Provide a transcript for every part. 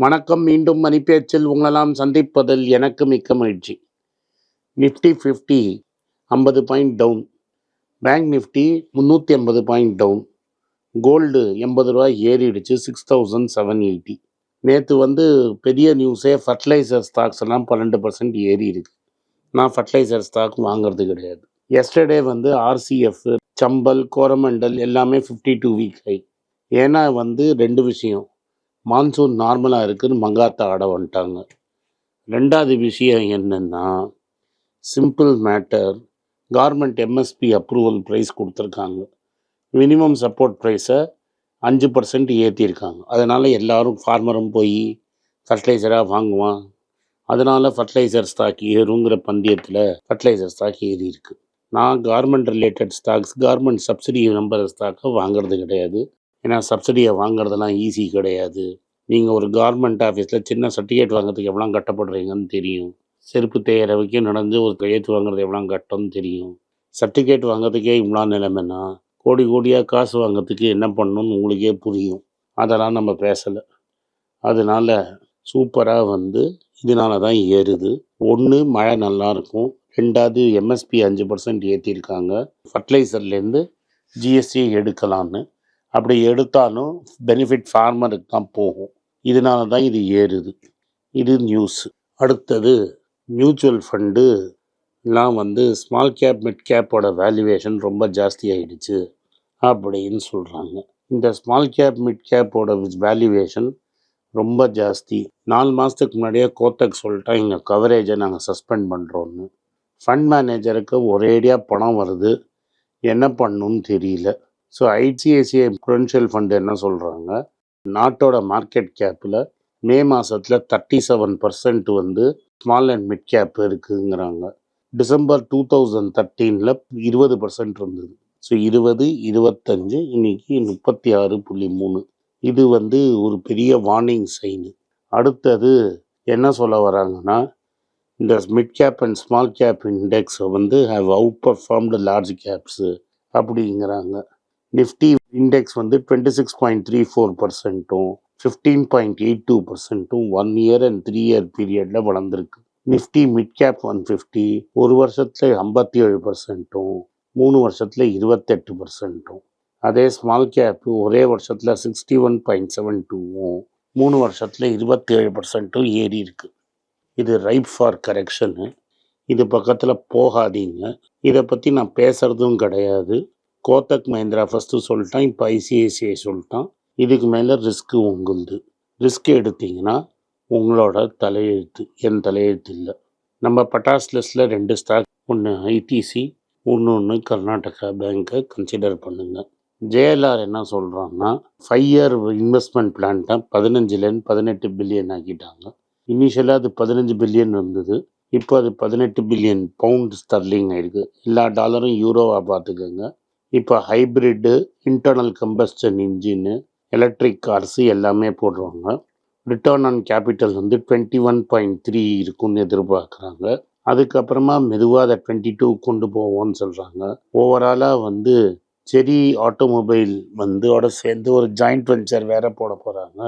வணக்கம் மீண்டும் மணிப்பேச்சில் உங்களெல்லாம் சந்திப்பதில் எனக்கு மிக்க மகிழ்ச்சி. நிஃப்டி ஃபிஃப்டி ஐம்பது பாயிண்ட் டவுன். பேங்க் நிஃப்டி முந்நூற்றி ஐம்பது பாயிண்ட் டவுன். கோல்டு எண்பது ரூபாய் ஏறிடுச்சு சிக்ஸ் தௌசண்ட் செவன் எயிட்டி. நேற்று வந்து பெரிய நியூஸே ஃபர்டிலைசர் ஸ்டாக்ஸ் எல்லாம் பன்னெண்டு பர்சன்ட் ஏறி இருக்கு. நான் ஃபர்டிலைசர் ஸ்டாக் வாங்குறது கிடையாது. எஸ்டர்டே வந்து ஆர்சிஎஃப் சம்பல் கோரமண்டல் எல்லாமே ஃபிஃப்டி டூ வீக் ஹை ஏன்னா வந்து ரெண்டு விஷயம். மான்சூன் நார்மலாக இருக்குதுன்னு மங்காத்தா ஆட வந்துட்டாங்க. ரெண்டாவது விஷயம் என்னென்னா simple matter garment MSP approval price கொடுத்துருக்காங்க. மினிமம் சப்போர்ட் ப்ரைஸை அஞ்சு பர்சன்ட் ஏற்றிருக்காங்க அதனால் எல்லாரும் ஃபார்மரும் போய் ஃபர்டிலைசராக வாங்குவான். அதனால் ஃபர்டிலைசர் ஸ்டாக் ஏறுங்கிற பந்தயத்தில் ஃபர்டிலைசர் ஸ்டாக் ஏறி இருக்குது நான் garment related stocks garment subsidy number ஸ்டாக்கை வாங்குறது கிடையாது. ஏன்னா சப்சிடியை வாங்குறதெல்லாம் ஈஸி கிடையாது. நீங்கள் ஒரு கவர்மெண்ட் ஆஃபீஸில் சின்ன சர்டிஃபிகேட் வாங்குறதுக்கு எவ்வளோ கட்டப்படுறீங்கன்னு தெரியும். செருப்பு தேயிற வரைக்கும் நடந்து ஒரு கையெழுத்து வாங்குறது எவ்வளோ கட்டம்னு தெரியும். சர்டிஃபிகேட் வாங்குறதுக்கே இவ்வளோ நிலைமைனா கோடி கோடியாக காசு வாங்குறதுக்கு என்ன பண்ணணும்னு உங்களுக்கே புரியும். அதெல்லாம் நம்ம பேசலை. அதனால சூப்பராக வந்து இதனால தான் ஏறுது. ஒன்று மழை நல்லா இருக்கும். ரெண்டாவது எம்எஸ்பி அஞ்சு பர்சன்ட் ஏற்றிருக்காங்க ஃபர்டிலைசர்லேருந்து ஜிஎஸ்டி எடுக்கலான்னு அப்படி எடுத்தாலும் பெனிஃபிட் ஃபார்மருக்கு தான் போகும். இதனால தான் இது ஏறுது. இது நியூஸ் அடுத்தது மியூச்சுவல் ஃபண்டு எல்லாம் வந்து ஸ்மால் கேப் மிட் கேப்போட வேல்யூவேஷன் ரொம்ப ஜாஸ்தியாயிடுச்சு அப்படின்னு சொல்கிறாங்க இந்த ஸ்மால் கேப் மிட் கேப்போட வேல்யூவேஷன் ரொம்ப ஜாஸ்தி. நாலு மாதத்துக்கு முன்னாடியே கோத்தக் சொல்லிட்டா இங்கே கவரேஜை நாங்கள் சஸ்பெண்ட் பண்ணுறோன்னு ஃபண்ட் மேனேஜருக்கு ஒரேடியாக பணம் வருது. என்ன பண்ணணும்னு தெரியல. ஸோ ஐசிஐசிஐ ப்ரொடென்ஷியல் ஃபண்டு என்ன சொல்கிறாங்க நாட்டோட மார்க்கெட் கேப்பில் மே மாதத்தில் தேர்ட்டி செவன் பர்சன்ட் வந்து ஸ்மால் அண்ட் மிட் கேப் இருக்குங்கிறாங்க. டிசம்பர் டூ தௌசண்ட் தேர்ட்டீனில் இருபது பர்சன்ட் இருந்தது. ஸோ இருபது இருபத்தஞ்சு இன்னைக்கு முப்பத்தி ஆறு புள்ளி மூணு. இது வந்து ஒரு பெரிய வார்னிங் சைனு அடுத்தது என்ன சொல்ல வராங்கன்னா இந்த mid cap and small cap இண்டெக்ஸை வந்து have outperformed large caps அப்படிங்கிறாங்க. நிஃப்டி இண்டெக்ஸ் வந்து twenty six point three four பர்சன்ட்டும் fifteen point eight two பர்சன்ட்டும் one year and three year பீரியடில் வளர்ந்துருக்கு. Nifty mid cap one fifty ஒரு வருஷத்தில் ஐம்பத்தி ஏழு பர்சன்ட்டும் மூணு வருஷத்தில் இருபத்தெட்டு பர்சன்ட்டும் அதே ஸ்மால் கேப் ஒரே வருஷத்தில் சிக்ஸ்டி ஒன் பாயிண்ட் செவன் டூவும் மூணு வருஷத்தில் இருபத்தேழு பர்சன்ட்டும் ஏறி இருக்குது இது ரைப் ஃபார் கரெக்ஷனு இது பக்கத்தில் போகாதீங்க. இதை பற்றி நான் பேசுறதும் கிடையாது. கோத்தக் மஹிந்திரா ஃபஸ்ட்டு சொல்லிட்டான் இப்போ ஐசிஐசிஐ சொல்லிட்டான். இதுக்கு மேலே ரிஸ்க்கு உங்களுது ரிஸ்க் எடுத்தீங்கன்னா உங்களோட தலையெழுத்து என் தலையெழுத்து இல்லை. நம்ம பட்டாஸ் லிஸ்டில் ரெண்டு ஸ்டாக் ஒன்று ஐடிசி ஒன்று கர்நாடகா பேங்க்கை கன்சிடர் பண்ணுங்கள் ஜேஎல்ஆர் என்ன சொல்கிறான்னா ஃபைவ் இயர் இன்வெஸ்ட்மெண்ட் பிளான்ட்டை பதினஞ்சுலேருந்து பதினெட்டு பில்லியன் ஆக்கிட்டாங்க. இனிஷியலாக அது பதினஞ்சு பில்லியன் இருந்தது. இப்போ அது பதினெட்டு பில்லியன் பவுண்ட் ஸ்டர்லிங் ஆயிருக்கு. எல்லா டாலரும் யூரோவாக பார்த்துக்கோங்க. இப்போ ஹைப்ரிட்டு இன்டர்னல் கம்பஸ்டன் இன்ஜின்னு எலக்ட்ரிக் கார்ஸு எல்லாமே போடுறாங்க. ரிட்டர்ன் ஆன் கேபிட்டல் வந்து டுவெண்ட்டி ஒன் பாயிண்ட் த்ரீ இருக்கும்னு எதிர்பார்க்குறாங்க. அதுக்கப்புறமா மெதுவாக அதை டுவெண்ட்டி டூ கொண்டு போவோம்னு சொல்கிறாங்க ஓவராலாக வந்து செரி ஆட்டோமொபைல் வந்து ஓட சேர்ந்து ஒரு ஜாயிண்ட் வெஞ்சர் வேற போட போகிறாங்க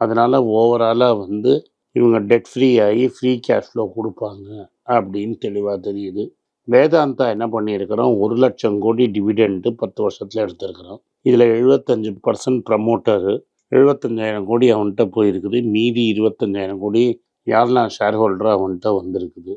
அதனால் ஓவராலாக வந்து இவங்க டெட் ஃப்ரீ ஆகி ஃப்ரீ கேஷ் ஃப்ளோ கொடுப்பாங்க அப்படின்னு தெளிவாக தெரியுது. வேதாந்தா என்ன பண்ணியிருக்கிறோம்? ஒரு லட்சம் கோடி டிவிடெண்ட்டு பத்து வருஷத்தில் எடுத்திருக்கிறோம். இதில் எழுபத்தஞ்சு பர்சன்ட் ப்ரமோட்டரு எழுபத்தஞ்சாயிரம் கோடி அவன்கிட்ட போயிருக்குது. மீதி இருபத்தஞ்சாயிரம் கோடி யாரெல்லாம் ஷேர் ஹோல்டராக அவன்கிட்ட வந்திருக்குது.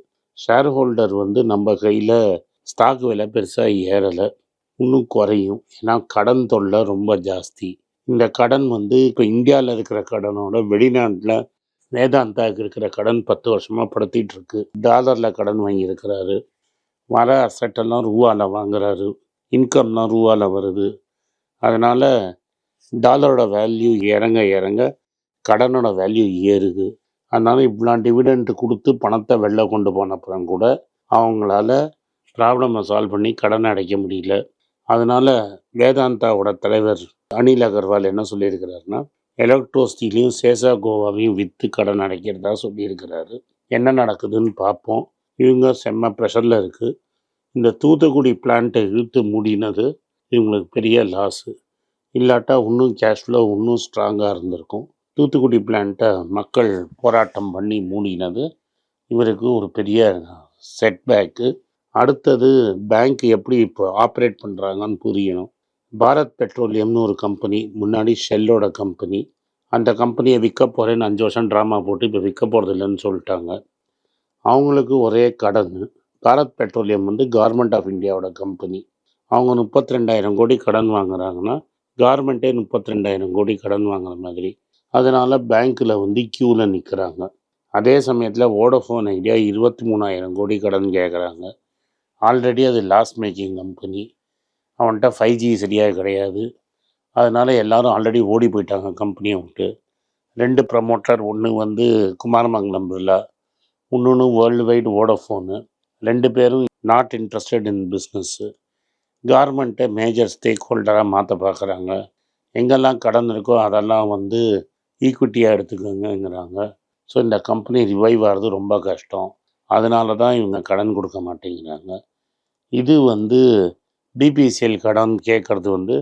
ஷேர் ஹோல்டர் வந்து நம்ம கையில் ஸ்டாக் விலை பெருசாக ஏறலை. இன்னும் குறையும். ஏன்னா கடன் தொல்லை ரொம்ப ஜாஸ்தி. இந்த கடன் வந்து இப்போ இந்தியாவில் இருக்கிற கடனோட வெளிநாட்டில் வேதாந்தாவுக்கு இருக்கிற கடன் பத்து வருஷமாக படுத்திட்டு இருக்கு. டாலரில் கடன் வாங்கியிருக்கிறாரு. வர அசட்டெல்லாம் ரூபாவில் வாங்குறாரு. இன்கம்லாம் ரூபாவில் வருது. அதனால் டாலரோட வேல்யூ இறங்க இறங்க கடனோட வேல்யூ ஏறுது. அதனால் இப்படிலாம் டிவிடெண்ட் கொடுத்து பணத்தை வெளில கொண்டு போன அப்புறம் கூட அவங்களால ப்ராப்ளமை சால்வ் பண்ணி கடனை அடைக்க முடியல. அதனால் வேதாந்தாவோட தலைவர் அனில் அகர்வால் என்ன சொல்லியிருக்கிறாருன்னா எலக்ட்ரோசிட்டிலையும் சேசா கோவாவையும் விற்று கடன் அடைக்கிறதா சொல்லியிருக்கிறாரு. என்ன நடக்குதுன்னு பார்ப்போம். இவங்க செம்ம ப்ரெஷரில் இருக்குது இந்த தூத்துக்குடி பிளான்ட்டை இழுத்து மூடினது இவங்களுக்கு பெரிய லாஸு இல்லாட்டா இன்னும் கேஷ் ஃப்ளோ இன்னும் ஸ்ட்ராங்காக இருந்திருக்கும். தூத்துக்குடி பிளான்ட்டை மக்கள் போராட்டம் பண்ணி மூடினது இவருக்கு ஒரு பெரிய செட்பேக்கு அடுத்தது பேங்க் எப்படி இப்போ ஆப்ரேட் பண்ணுறாங்கன்னு புரியணும். பாரத் பெட்ரோலியம்னு ஒரு கம்பெனி முன்னாடி ஷெல்லோட கம்பெனி அந்த கம்பெனியை விற்க போகிறேன்னு அஞ்சு வருஷம் ட்ராமா போட்டு இப்போ விற்க போகிறது இல்லைன்னு சொல்லிட்டாங்க. அவங்களுக்கு ஒரே கடன். பாரத் பெட்ரோலியம் வந்து கவர்மெண்ட் ஆஃப் இந்தியாவோட கம்பெனி அவங்க முப்பத்தி ரெண்டாயிரம் கோடி கடன் வாங்குறாங்கன்னா கார்மெண்ட்டே முப்பத்தி ரெண்டாயிரம் கோடி கடன் வாங்குற மாதிரி. அதனால் பேங்க்கில் வந்து க்யூவில் நிற்கிறாங்க அதே சமயத்தில் வோடஃபோன் ஐடியா இருபத்தி மூணாயிரம் கோடி கடன் கேட்குறாங்க ஆல்ரெடி அது லாஸ் மேக்கிங் கம்பெனி அவன்கிட்ட ஃபைவ் ஜி சரியாக கிடையாது. அதனால் எல்லாரும் ஆல்ரெடி ஓடி போயிட்டாங்க கம்பெனியை விட்டு. ரெண்டு ப்ரமோட்டர் ஒன்று வந்து குமாரமங்கலம் பிர்லா. இன்னொன்று வேர்ல்டு வைடு வோடஃபோனு ரெண்டு பேரும் நாட் இன்ட்ரெஸ்டட் இன் பிஸ்னஸ்ஸு கார்மெண்ட்டை மேஜர் ஸ்டேக் ஹோல்டராக மாற்ற பார்க்குறாங்க எங்கெல்லாம் கடன் இருக்கோ அதெல்லாம் வந்து ஈக்விட்டியாக எடுத்துக்கோங்கிறாங்க ஸோ இந்த கம்பெனி ரிவைவ் ஆகிறது ரொம்ப கஷ்டம். அதனால தான் இவங்க கடன் கொடுக்க மாட்டேங்கிறாங்க. இது வந்து பிபிசிஎல் கடன் கேட்குறது வந்து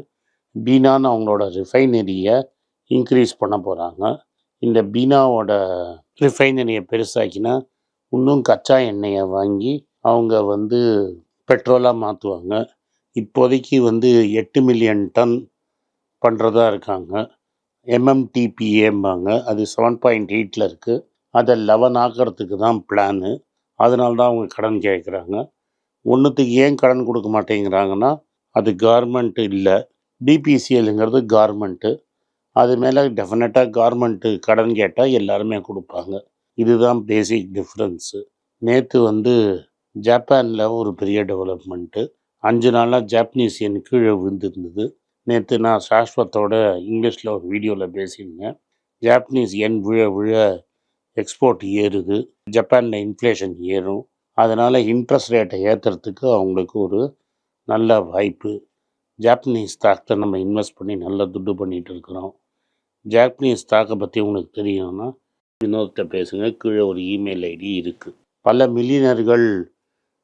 பீனான்னு அவங்களோட ரிஃபைனரியை இன்க்ரீஸ் பண்ண போகிறாங்க இந்த பீனாவோட ரிஃபைனரியை பெருசாக்கினா இன்னும் கச்சா எண்ணெயை வாங்கி அவங்க வந்து பெட்ரோலாக மாற்றுவாங்க இப்போதைக்கு வந்து எட்டு மில்லியன் டன் பண்ணுறதா இருக்காங்க. எம்எம்டிபிஏம்பாங்க அது செவன் பாயிண்ட் எயிட்டில் இருக்குது அதை லெவன் ஆக்கிறதுக்கு தான் பிளானு அதனால தான் அவங்க கடன் கேட்குறாங்க ஒன்றுத்துக்கு ஏன் கடன் கொடுக்க மாட்டேங்கிறாங்கன்னா அது கார்மெண்ட்டு இல்லை. பிபிசிஎல்ங்கிறது கார்மெண்ட்டு அது மேலே டெஃபினட்டாக கார்மெண்ட்டு கடன் கேட்டால் எல்லாருமே கொடுப்பாங்க. இதுதான் பேசிக் டிஃப்ரென்ஸு நேற்று வந்து ஜப்பானில் ஒரு பெரிய டெவலப்மெண்ட்டு அஞ்சு நாளாக ஜாப்பனீஸ் என் கீழே விழுந்துருந்தது. நேற்று நான் சாஸ்வத்தோட இங்கிலீஷில் ஒரு வீடியோவில் பேசியிருந்தேன். ஜாப்பனீஸ் என் விழ விழ எக்ஸ்போர்ட் ஏறுது. ஜப்பானில் இன்ஃப்ளேஷன் ஏறும். அதனால் இன்ட்ரெஸ்ட் ரேட்டை ஏற்றுறதுக்கு அவங்களுக்கு ஒரு நல்ல வாய்ப்பு. ஜாப்பனீஸ் ஸ்டாக்கை நம்ம இன்வெஸ்ட் பண்ணி நல்லா துட்டு பண்ணிகிட்டு இருக்கிறோம். ஜாப்பனீஸ் ஸ்டாக்கை பற்றி உங்களுக்கு தெரியணும்னா வினோத்தை பேசுங்க கீழே ஒரு இமெயில் ஐடி இருக்குது பல மில்லியனர்கள்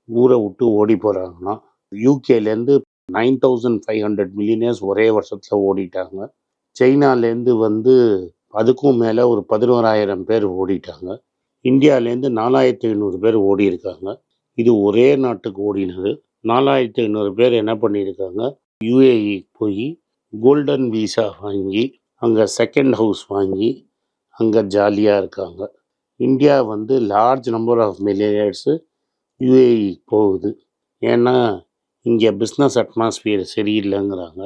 ஊரை விட்டு ஓடி போகிறாங்கன்னா யூகேலேருந்து nine thousand five hundred millionaires ஒரே வருஷத்தில் ஓடிட்டாங்க. சைனாலேருந்து வந்து அதுக்கும் மேலே ஒரு பதினோராயிரம் பேர் ஓடிட்டாங்க. இந்தியாவிலேருந்து நாலாயிரத்தி ஐநூறு பேர் ஓடி இருக்காங்க இது ஒரே நாட்டுக்கு ஓடினது. நாலாயிரத்தி ஐநூறு பேர் என்ன பண்ணியிருக்காங்க? யூஏஇ போய் கோல்டன் விசா வாங்கி அங்கே செகண்ட் ஹவுஸ் வாங்கி அங்கே ஜாலியாக இருக்காங்க. இந்தியா வந்து large number of millionaires UAE போகுது. ஏன்னா இங்கே பிஸ்னஸ் அட்மாஸ்பியர் சரியில்லைங்கிறாங்க.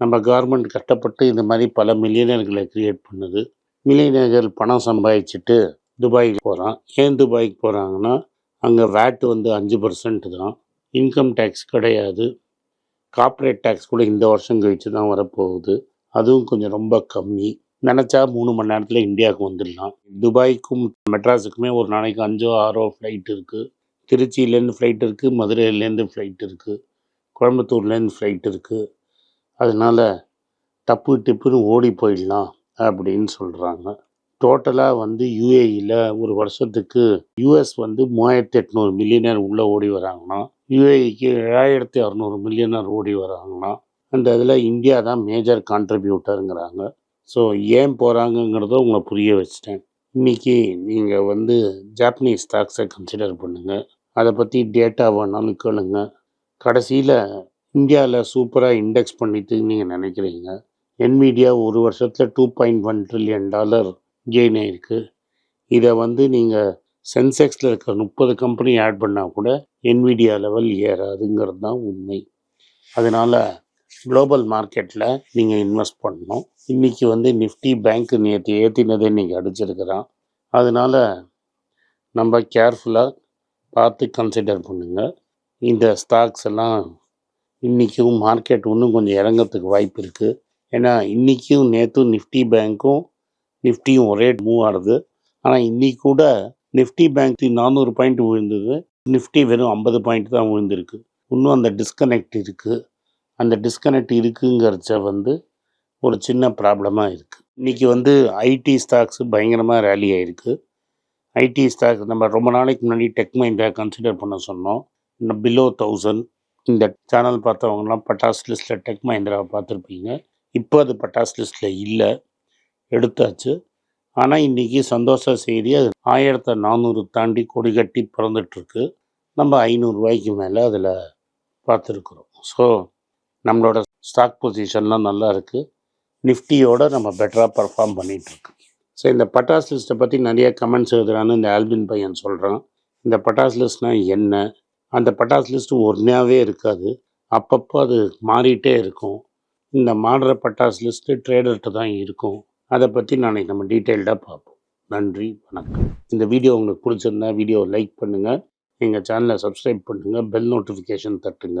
நம்ம கவர்மெண்ட் கட்டப்பட்டு இந்த மாதிரி பல மில்லியனர்களை கிரியேட் பண்ணுது. மில்லியனர்கள் பணம் சம்பாதிச்சுட்டு துபாய்க்கு போகிறான் ஏன் துபாய்க்கு போகிறாங்கன்னா அங்கே வேட் வந்து அஞ்சு பர்சன்ட் தான். இன்கம் டேக்ஸ் கிடையாது. கார்ப்பரேட் டேக்ஸ் கூட இந்த வருஷம் கழிச்சு தான் வரப்போகுது. அதுவும் கொஞ்சம் ரொம்ப கம்மி. நினச்சா மூணு மணி நேரத்தில் இந்தியாவுக்கு வந்துடலாம். துபாய்க்கும் மெட்ராஸுக்குமே ஒரு நாளைக்கு அஞ்சோ ஆறோ ஃப்ளைட் இருக்குது திருச்சியிலேருந்து ஃப்ளைட் இருக்குது மதுரையிலேருந்து ஃப்ளைட் இருக்குது கோயம்புத்தூர்லேருந்து ஃப்ளைட் இருக்குது அதனால் டப்பு டிப்புன்னு ஓடி போயிடலாம் அப்படின்னு சொல்கிறாங்க டோட்டலாக வந்து யூஏஇயில் ஒரு வருஷத்துக்கு யூஎஸ் வந்து மூவாயிரத்தி எட்நூறு மில்லியனர் உள்ளே ஓடி வராங்கன்னா யூஏஇக்கு ஏழாயிரத்தி அறநூறு மில்லியனர் ஓடி வராங்கன்னா அந்த இதில் இந்தியா தான் மேஜர் கான்ட்ரிபியூட்டருங்கிறாங்க ஸோ ஏன் போகிறாங்கங்கிறத உங்களை புரிய வச்சுட்டேன். இன்றைக்கி நீங்கள் வந்து ஜாப்பனீஸ் ஸ்டாக்ஸை கன்சிடர் பண்ணுங்கள் அதை பற்றி டேட்டா வேணாலும் கேளுங்க. கடைசியில் இந்தியாவில் சூப்பராக இண்டெக்ஸ் பண்ணிட்டு நீங்கள் நினைக்கிறீங்க. என்மீடியா ஒரு வருஷத்தில் two point one trillion dollar gain ஆகிருக்கு இதை வந்து நீங்கள் சென்செக்ஸில் இருக்கிற முப்பது கம்பெனி ஆட் பண்ணால் கூட என்விடியா லெவல் ஏறாதுங்கிறது தான் உண்மை. அதனால் குளோபல் மார்க்கெட்டில் நீங்கள் இன்வெஸ்ட் பண்ணணும். இன்றைக்கி வந்து நிஃப்டி பேங்க் நேற்று ஏற்றினதே நீங்கள் அடிச்சிருக்கிறான் அதனால் நம்ம கேர்ஃபுல்லாக பார்த்து கன்சிடர் பண்ணுங்கள் இந்த ஸ்டாக்ஸ் எல்லாம் இன்றைக்கும் மார்க்கெட் இன்னும் கொஞ்சம் இறங்கிறதுக்கு வாய்ப்பு இருக்குது ஏன்னா இன்றைக்கும் நேற்றும் நிஃப்டி பேங்க்கும் நிஃப்டியும் ஒரே மூவ் ஆடுது. ஆனால் இன்றைக்கி கூட நிஃப்டி பேங்க் நானூறு பாயிண்ட் விழுந்தது. நிஃப்டி வெறும் ஐம்பது பாயிண்ட் தான் விழுந்திருக்கு. இன்னும் அந்த டிஸ்கனெக்ட் இருக்குது அந்த டிஸ்கனெக்ட் இருக்குங்கிறச்ச வந்து ஒரு சின்ன ப்ராப்ளமாக இருக்குது இன்றைக்கி வந்து ஐடி ஸ்டாக்ஸ் பயங்கரமாக ரேலி ஆகிருக்கு ஐடி ஸ்டாக் நம்ம ரொம்ப நாளைக்கு முன்னாடி டெக் மைண்டை கன்சிடர் பண்ண சொன்னோம். இன்னும் பிலோ தௌசண்ட் இந்த சேனல் பார்த்தவங்கலாம் பட்டாஸ் லிஸ்ட்டில் டெக் மஹிந்திராவை பார்த்துருப்பீங்க. இப்போ அது பட்டாஸ் லிஸ்ட்டில் இல்லை. எடுத்தாச்சு. ஆனால் இன்றைக்கி சந்தோஷ செய்தி அது ஆயிரத்த நானூறு தாண்டி கொடி கட்டி பிறந்துட்டுருக்கு நம்ம ஐநூறுரூவாய்க்கு மேலே அதில் பார்த்துருக்குறோம். ஸோ நம்மளோட ஸ்டாக் பொசிஷன்லாம் நல்லா இருக்குது நிஃப்டியோட நம்ம பெட்டராக பர்ஃபார்ம் பண்ணிகிட்ருக்கு ஸோ இந்த பட்டாஸ் லிஸ்ட்டை பற்றி நிறைய கமெண்ட்ஸ் எழுதுறான்னு இந்த ஆல்பின் பையன் சொல்கிறான் இந்த பட்டாஸ் லிஸ்ட்னால் என்ன? அந்த பட்டாஸ் லிஸ்ட்டு ஒன்றாவே இருக்காது. அப்பப்போ அது மாறிட்டே இருக்கும். இந்த மாடுற பட்டாஸ் லிஸ்ட்டு ட்ரேடர்கிட்ட தான் இருக்கும். அதை பற்றி நாளைக்கு நம்ம டீட்டெயில்டாக பார்ப்போம். நன்றி வணக்கம். இந்த வீடியோ உங்களுக்கு பிடிச்சிருந்தா வீடியோவை லைக் பண்ணுங்கள் எங்கள் சேனலை சப்ஸ்கிரைப் பண்ணுங்கள் பெல் நோட்டிஃபிகேஷன் தட்டுங்க.